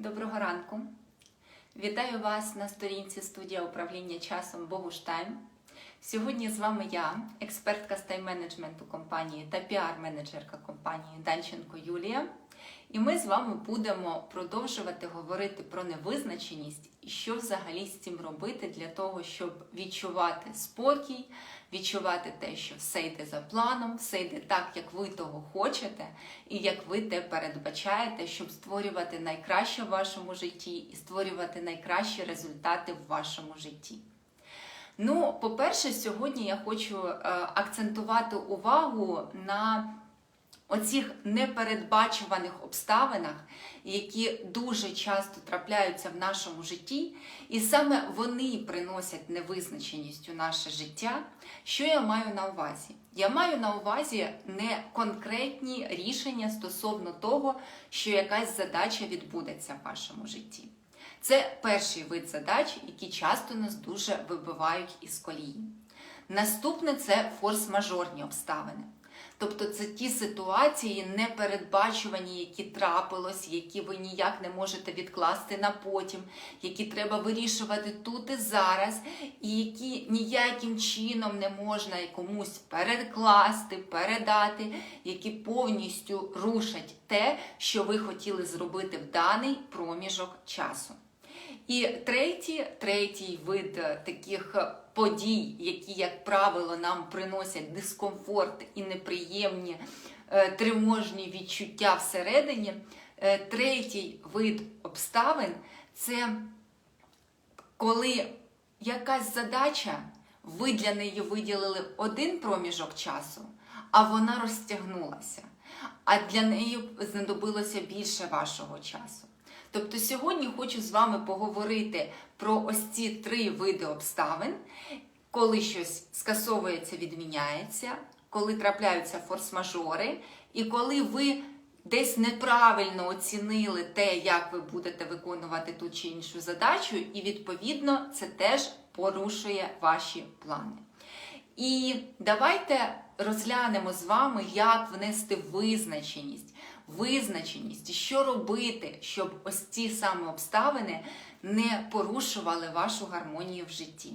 Доброго ранку. Вітаю вас на сторінці студія управління часом Богуштайм. Сьогодні з вами я, експертка з тайм-менеджменту компанії та піар-менеджерка компанії Данченко Юлія. І ми з вами будемо продовжувати говорити про невизначеність і що взагалі з цим робити для того, щоб відчувати спокій, відчувати те, що все йде за планом, все йде так, як ви того хочете, і як ви те передбачаєте, щоб створювати найкраще в вашому житті і створювати найкращі результати в вашому житті. Ну, по-перше, сьогодні я хочу е, акцентувати увагу на оцих непередбачуваних обставинах, які дуже часто трапляються в нашому житті, і саме вони приносять невизначеність у наше життя. Що я маю на увазі? Я маю на увазі не конкретні рішення стосовно того, що якась задача відбудеться в вашому житті. Це перший вид задач, які часто нас дуже вибивають із колії. Наступне це форс-мажорні обставини. Тобто це ті ситуації непередбачувані, які трапилось, які ви ніяк не можете відкласти на потім, які треба вирішувати тут і зараз, і які ніяким чином не можна комусь перекласти, передати, які повністю рушать те, що ви хотіли зробити в даний проміжок часу. І третій, третій вид е, таких подій, які, як правило, нам приносять дискомфорт і неприємні е, тривожні відчуття всередині. Е, Третій вид обставин це коли якась задача, ви для неї виділили один проміжок часу, а вона розтягнулася, а для неї знадобилося більше вашого часу. Тобто сьогодні хочу з вами поговорити про ось ці три види обставин, коли щось скасовується, відміняється, коли трапляються форс-мажори, і коли ви десь неправильно оцінили те, як ви будете виконувати ту чи іншу задачу, і відповідно це теж порушує ваші плани. І давайте розглянемо з вами, як внести визначеність. Визначеність, що робити, щоб ось ці саме обставини не порушували вашу гармонію в житті.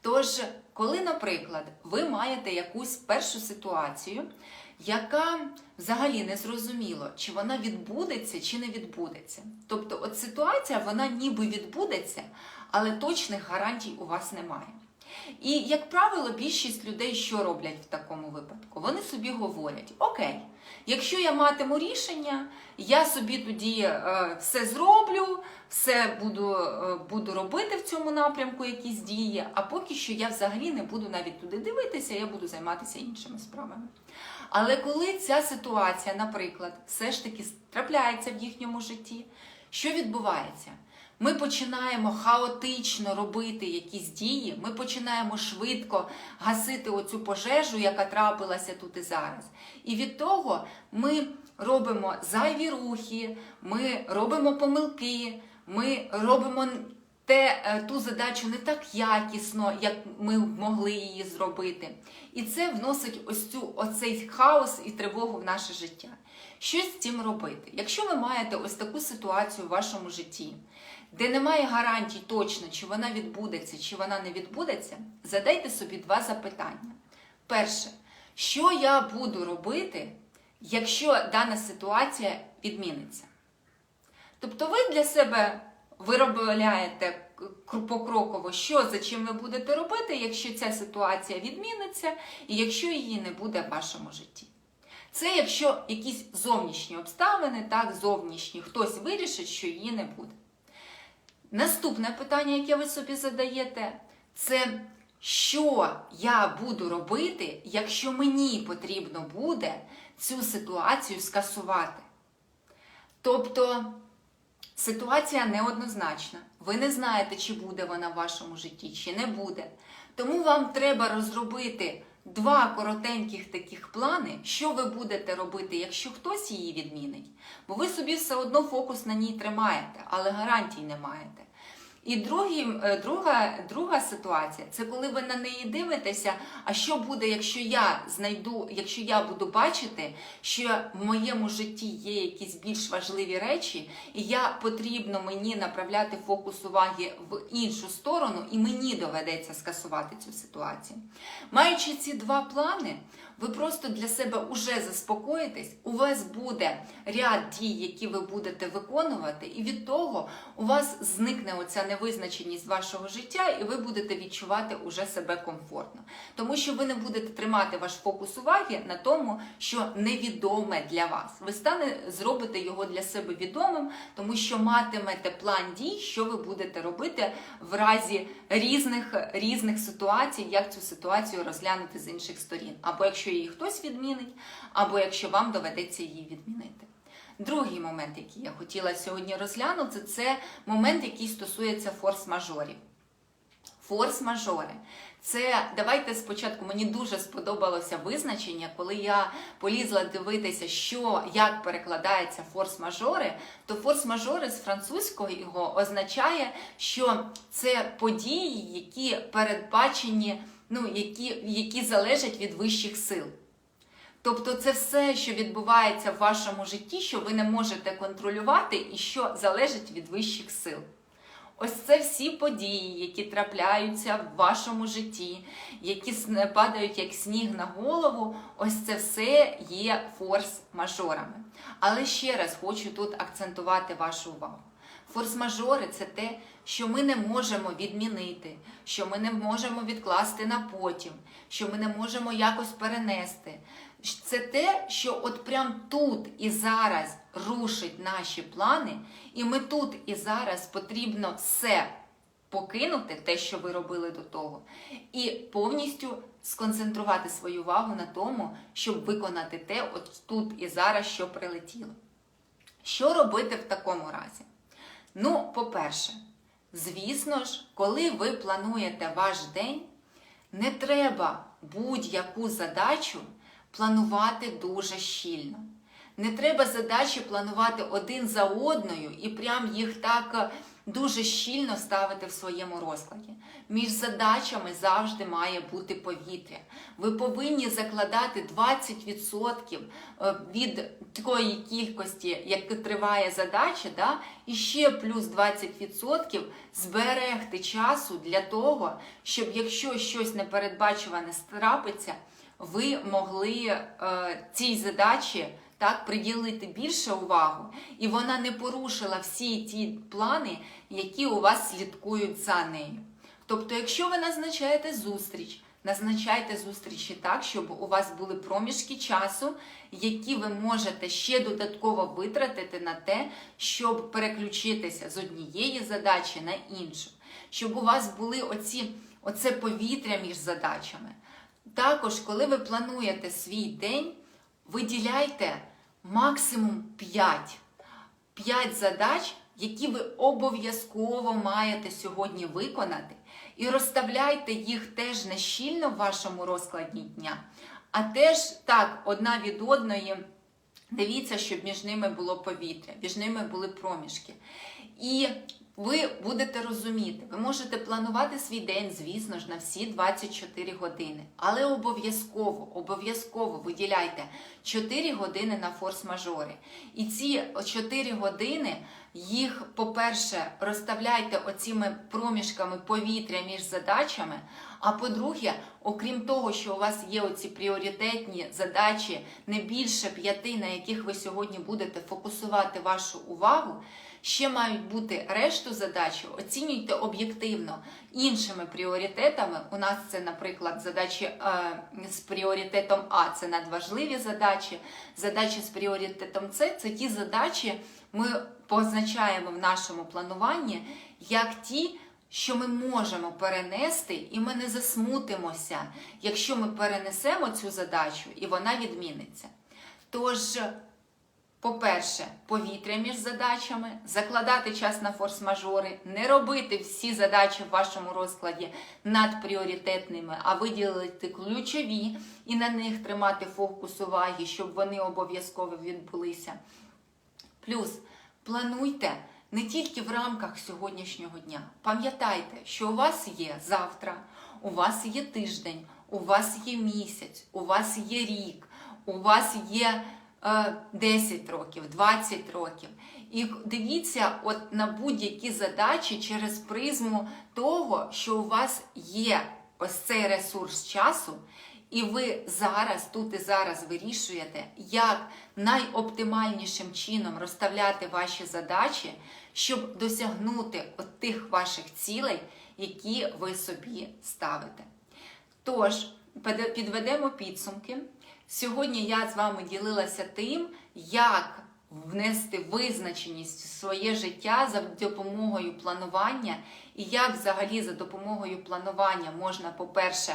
Тож, коли, наприклад, ви маєте якусь першу ситуацію, яка взагалі не зрозуміло, чи вона відбудеться, чи не відбудеться. Тобто, от ситуація, вона ніби відбудеться, але точних гарантій у вас немає. І, як правило, більшість людей що роблять в такому випадку? Вони собі говорять: Окей, якщо я матиму рішення, я собі тоді е, все зроблю, все буду, е, буду робити в цьому напрямку якісь дії, а поки що я взагалі не буду навіть туди дивитися, я буду займатися іншими справами. Але коли ця ситуація, наприклад, все ж таки трапляється в їхньому житті, що відбувається? Ми починаємо хаотично робити якісь дії, ми починаємо швидко гасити оцю пожежу, яка трапилася тут і зараз. І від того ми робимо зайві рухи, ми робимо помилки, ми робимо те, е, ту задачу не так якісно, як ми могли її зробити. І це вносить ось цю оцей хаос і тривогу в наше життя. Що з цим робити? Якщо ви маєте ось таку ситуацію в вашому житті, де немає гарантій точно, чи вона відбудеться, чи вона не відбудеться, задайте собі два запитання. Перше, що я буду робити, якщо дана ситуація відміниться? Тобто ви для себе виробляєте покроково, що за чим ви будете робити, якщо ця ситуація відміниться, і якщо її не буде в вашому житті. Це якщо якісь зовнішні обставини, так, зовнішні, хтось вирішить, що її не буде. Наступне питання, яке ви собі задаєте, це що я буду робити, якщо мені потрібно буде цю ситуацію скасувати. Тобто ситуація неоднозначна. Ви не знаєте, чи буде вона в вашому житті, чи не буде. Тому вам треба розробити два коротеньких таких плани, що ви будете робити, якщо хтось її відмінить. Бо ви собі все одно фокус на ній тримаєте, але гарантій не маєте. І другий, е, друга, друга ситуація це коли ви на неї дивитеся. А що буде, якщо я знайду, якщо я буду бачити, що в моєму житті є якісь більш важливі речі, і я потрібно мені направляти фокус уваги в іншу сторону, і мені доведеться скасувати цю ситуацію. Маючи ці два плани, ви просто для себе уже заспокоїтесь, у вас буде ряд дій, які ви будете виконувати, і від того у вас зникне оця невизначеність вашого життя, і ви будете відчувати уже себе комфортно. Тому що ви не будете тримати ваш фокус уваги на тому, що невідоме для вас. Ви стане зробите його для себе відомим, тому що матимете план дій, що ви будете робити в разі різних, різних ситуацій, як цю ситуацію розглянути з інших сторін. Або якщо її хтось відмінить, або якщо вам доведеться її відмінити. Другий момент, який я хотіла сьогодні розглянути, це момент, який стосується форс-мажорів. Форс-мажори. Це давайте спочатку мені дуже сподобалося визначення, коли я полізла дивитися, що як перекладається форс-мажори, то форс-мажори з французького його означає, що це події, які передбачені, ну які, які залежать від вищих сил. Тобто це все, що відбувається в вашому житті, що ви не можете контролювати і що залежить від вищих сил. Ось це всі події, які трапляються в вашому житті, які падають як сніг на голову. Ось це все є форс-мажорами. Але ще раз хочу тут акцентувати вашу увагу. Форс-мажори це те, що ми не можемо відмінити, що ми не можемо відкласти на потім, що ми не можемо якось перенести. Це те, що от прям тут і зараз рушить наші плани, і ми тут і зараз потрібно все покинути, те, що ви робили до того, і повністю сконцентрувати свою увагу на тому, щоб виконати те, от тут і зараз, що прилетіло. Що робити в такому разі? Ну, по-перше, звісно ж, коли ви плануєте ваш день, не треба будь-яку задачу планувати дуже щільно. Не треба задачі планувати один за одною і прям їх так дуже щільно ставити в своєму розкладі. Між задачами завжди має бути повітря. Ви повинні закладати 20% е, від такої кількості, як триває задача, да? і ще плюс 20% зберегти часу для того, щоб якщо щось непередбачуване трапиться, ви могли е, цій задачі так приділити більше увагу, і вона не порушила всі ті плани, які у вас слідкують за нею. Тобто, якщо ви назначаєте зустріч, назначайте зустрічі так, щоб у вас були проміжки часу, які ви можете ще додатково витратити на те, щоб переключитися з однієї задачі на іншу, щоб у вас були оці, оце повітря між задачами. Також, коли ви плануєте свій день, виділяйте максимум 5. 5 задач, які ви обов'язково маєте сьогодні виконати, і розставляйте їх теж не щільно в вашому розкладі дня, а теж так, одна від одної. Дивіться, щоб між ними було повітря, між ними були проміжки. І ви будете розуміти, ви можете планувати свій день, звісно ж, на всі 24 години. Але обов'язково, обов'язково виділяйте 4 години на форс-мажори. І ці 4 години їх, по-перше, розставляйте оціми проміжками повітря між задачами. А по-друге, окрім того, що у вас є оці пріоритетні задачі, не більше п'яти, на яких ви сьогодні будете фокусувати вашу увагу, ще мають бути решту задачі, оцінюйте об'єктивно іншими пріоритетами. У нас це, наприклад, задачі е, з пріоритетом А це надважливі задачі. Задачі з пріоритетом С це ті задачі, ми позначаємо в нашому плануванні як ті. Що ми можемо перенести, і ми не засмутимося, якщо ми перенесемо цю задачу і вона відміниться. Тож, по-перше, повітря між задачами, закладати час на форс-мажори, не робити всі задачі в вашому розкладі надпріоритетними, а виділити ключові і на них тримати фокус уваги, щоб вони обов'язково відбулися. Плюс плануйте не тільки в рамках сьогоднішнього дня. Пам'ятайте, що у вас є завтра, у вас є тиждень, у вас є місяць, у вас є рік, у вас є 10 років, 20 років. І дивіться от на будь-які задачі через призму того, що у вас є ось цей ресурс часу, і ви зараз, тут і зараз вирішуєте, як найоптимальнішим чином розставляти ваші задачі, щоб досягнути от тих ваших цілей, які ви собі ставите. Тож, підведемо підсумки. Сьогодні я з вами ділилася тим, як внести визначеність в своє життя за допомогою планування, і як взагалі за допомогою планування можна, по-перше,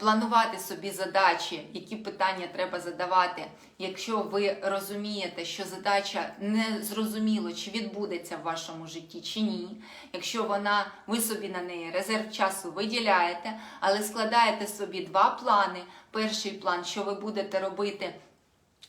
планувати собі задачі, які питання треба задавати, якщо ви розумієте, що задача не зрозуміло, чи відбудеться в вашому житті, чи ні. Якщо вона, ви собі на неї резерв часу виділяєте, але складаєте собі два плани. Перший план, що ви будете робити.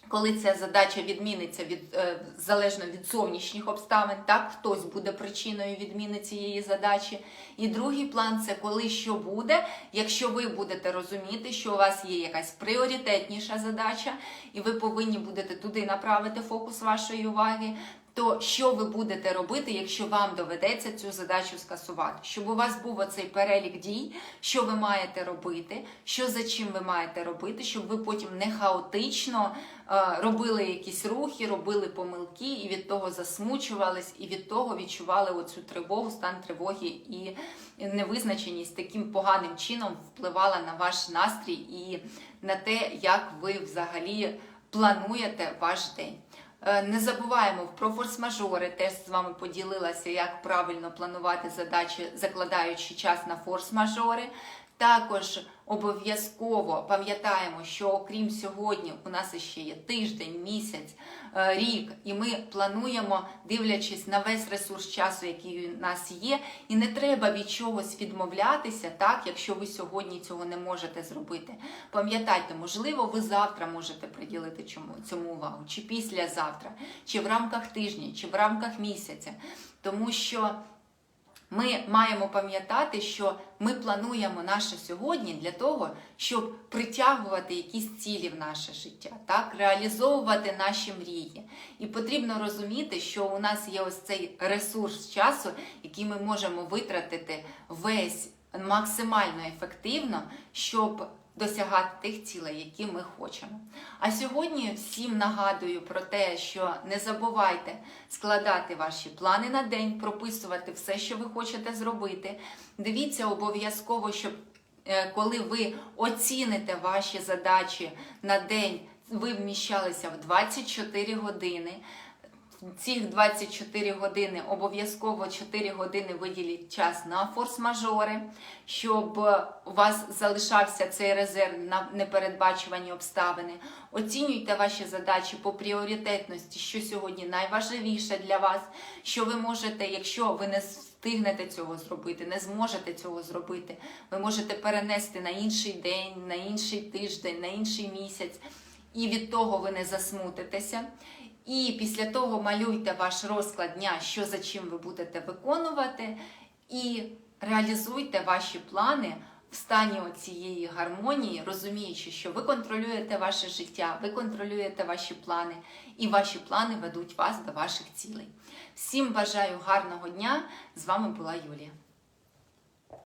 Коли ця задача відміниться від е, залежно від зовнішніх обставин, так хтось буде причиною відміни цієї задачі. І другий план це коли що буде, якщо ви будете розуміти, що у вас є якась пріоритетніша задача, і ви повинні будете туди направити фокус вашої уваги. То що ви будете робити, якщо вам доведеться цю задачу скасувати? Щоб у вас був оцей перелік дій, що ви маєте робити, що за чим ви маєте робити, щоб ви потім не хаотично е, робили якісь рухи, робили помилки і від того засмучувались, і від того відчували оцю тривогу, стан тривоги і невизначеність таким поганим чином впливала на ваш настрій і на те, як ви взагалі плануєте ваш день. Е, Не забуваємо про форс-мажори. Теж з вами поділилася, як правильно планувати задачі, закладаючи час на форс-мажори. Також обов'язково пам'ятаємо, що окрім сьогодні, у нас ще є тиждень, місяць, рік, і ми плануємо, дивлячись на весь ресурс часу, який у нас є, і не треба від чогось відмовлятися, так, якщо ви сьогодні цього не можете зробити. Пам'ятайте, можливо, ви завтра можете приділити чому цьому увагу, чи післязавтра, чи в рамках тижня, чи в рамках місяця, тому що. Ми маємо пам'ятати, що ми плануємо наше сьогодні для того, щоб притягувати якісь цілі в наше життя, так реалізовувати наші мрії. І потрібно розуміти, що у нас є ось цей ресурс часу, який ми можемо витратити весь максимально ефективно, щоб досягати тих цілей, які ми хочемо. А сьогодні всім нагадую про те, що не забувайте складати ваші плани на день, прописувати все, що ви хочете зробити. Дивіться обов'язково, щоб е, коли ви оціните ваші задачі на день, ви вміщалися в 24 години. Цих 24 години обов'язково 4 години виділіть час на форс-мажори, щоб у вас залишався цей резерв на непередбачувані обставини. Оцінюйте ваші задачі по пріоритетності, що сьогодні найважливіше для вас, що ви можете, якщо ви не встигнете цього зробити, не зможете цього зробити, ви можете перенести на інший день, на інший тиждень, на інший місяць, і від того ви не засмутитеся. І після того малюйте ваш розклад дня, що за чим ви будете виконувати, і реалізуйте ваші плани в стані цієї гармонії, розуміючи, що ви контролюєте ваше життя, ви контролюєте ваші плани, і ваші плани ведуть вас до ваших цілей. Всім бажаю гарного дня! З вами була Юлія.